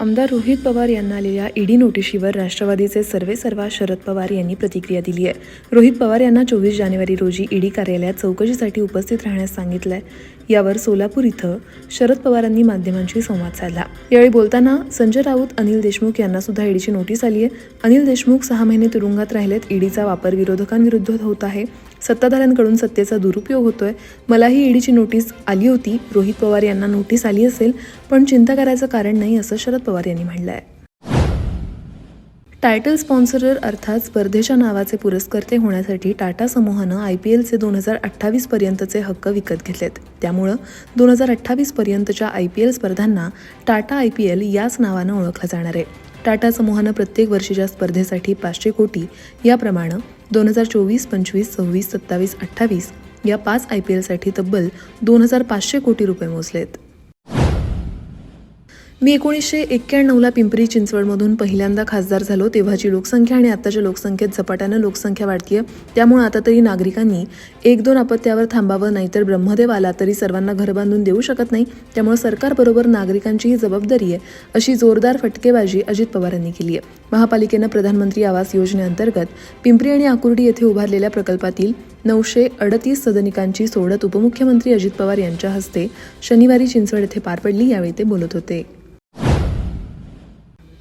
आमदार रोहित पवार यांना आलेल्या ईडी नोटिशीवर राष्ट्रवादीचे सर्वे सर्वा शरद पवार यांनी प्रतिक्रिया दिली आहे. रोहित पवार यांना चोवीस जानेवारी रोजी ईडी कार्यालयात चौकशीसाठी उपस्थित राहण्यास सांगितलं आहे यावर सोलापूर इथं शरद पवारांनी माध्यमांशी संवाद साधला. यावेळी बोलताना संजय राऊत अनिल देशमुख यांना सुद्धा ईडीची नोटीस आली आहे अनिल देशमुख सहा महिने तुरुंगात राहिलेत. ईडीचा वापर विरोधकांविरुद्ध होत आहे. सत्ताधाऱ्यांकडून सत्तेचा दुरुपयोग होतोय. मलाही ईडीची नोटीस आली होती. रोहित पवार यांना नोटीस आली असेल पण चिंता करायचं कारण नाही असं शरद पवार यांनी म्हटलं आहे टायटल स्पॉन्सरर अर्थात स्पर्धेच्या नावाचे पुरस्कर्ते होण्यासाठी टाटा समूहानं आय पी एलचे दोन हजार अठ्ठावीस पर्यंतचे हक्क विकत घेतलेत. त्यामुळं दोन हजार अठ्ठावीस पर्यंतच्या आय पी एल स्पर्धांना टाटा आय पी एल याच नावानं ओळखलं जाणार आहे. टाटा समूहानं प्रत्येक वर्षीच्या स्पर्धेसाठी पाचशे कोटी याप्रमाणे दोन हजार चोवीस पंचवीस सव्वीस सत्तावीस अठ्ठावीस या पाच आय पी एलसाठी तब्बल दोन हजार पाचशे कोटी रुपये मोजलेत. मी एकोणीसशे एक्क्याण्णवला पिंपरी चिंचवडमधून पहिल्यांदा खासदार झालो तेव्हाची लोकसंख्या आणि आताच्या लोकसंख्येत झपाट्यानं लोकसंख्या वाढतीये. त्यामुळे आता तरी नागरिकांनी एक दोन अपत्यावर थांबावं नाहीतर ब्रह्मदेव आला तरी सर्वांना घर बांधून देऊ शकत नाही. त्यामुळे सरकारबरोबर नागरिकांचीही जबाबदारी आहे अशी जोरदार फटकेबाजी अजित पवार यांनी केली आहे. महापालिकेनं प्रधानमंत्री आवास योजनेअंतर्गत पिंपरी आणि आकुर्डी येथे उभारलेल्या प्रकल्पातील नऊशे अडतीस सदनिकांची सोडत उपमुख्यमंत्री अजित पवार यांच्या हस्ते शनिवारी चिंचवड येथे पार पडली यावेळी ते बोलत होते.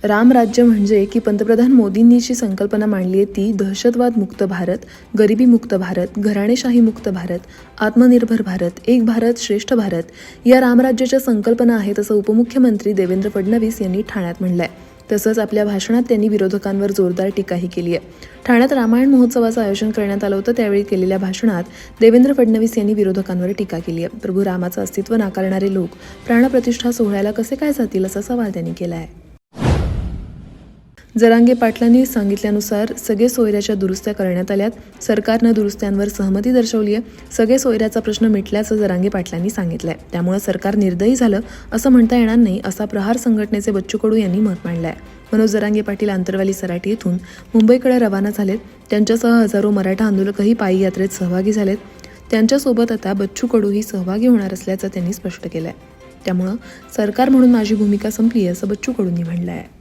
रामराज्य म्हणजे की पंतप्रधान मोदींनी जी संकल्पना मांडली आहे ती दहशतवाद मुक्त भारत गरिबी मुक्त भारत घराणेशाही मुक्त भारत आत्मनिर्भर भारत एक भारत श्रेष्ठ भारत या रामराज्याच्या संकल्पना आहेत असं उपमुख्यमंत्री देवेंद्र फडणवीस यांनी ठाण्यात म्हणलंय. तसंच आपल्या भाषणात त्यांनी विरोधकांवर जोरदार टीकाही केली आहे. ठाण्यात रामायण महोत्सवाचं आयोजन करण्यात आलं होतं त्यावेळी केलेल्या भाषणात देवेंद्र फडणवीस यांनी विरोधकांवर टीका केली आहे. प्रभू रामाचं अस्तित्व नाकारणारे लोक प्राणप्रतिष्ठा सोहळ्याला कसे काय जातील असा सवाल त्यांनी केला आहे. जरांगे पाटलांनी सांगितल्यानुसार सगळे सोयऱ्याच्या दुरुस्त्या करण्यात आल्यात. सरकारनं दुरुस्त्यांवर सहमती दर्शवली आहे. सगळे सोयऱ्याचा प्रश्न मिटल्याचं जरांगे पाटलांनी सांगितलंय. त्यामुळे सरकार निर्दयी झालं असं म्हणता येणार नाही असा प्रहार संघटनेचे बच्चू कडू यांनी मत मांडलाय. मनोज जरांगे पाटील आंतरवाली सराटी येथून मुंबईकडे रवाना झालेत. त्यांच्यासह हजारो मराठा आंदोलकही पायी यात्रेत सहभागी झालेत. त्यांच्यासोबत आता बच्चू कडूही सहभागी होणार असल्याचं त्यांनी स्पष्ट केलंय. त्यामुळं सरकार म्हणून माझी भूमिका संपली असं बच्चू कडूंनी म्हणलं आहे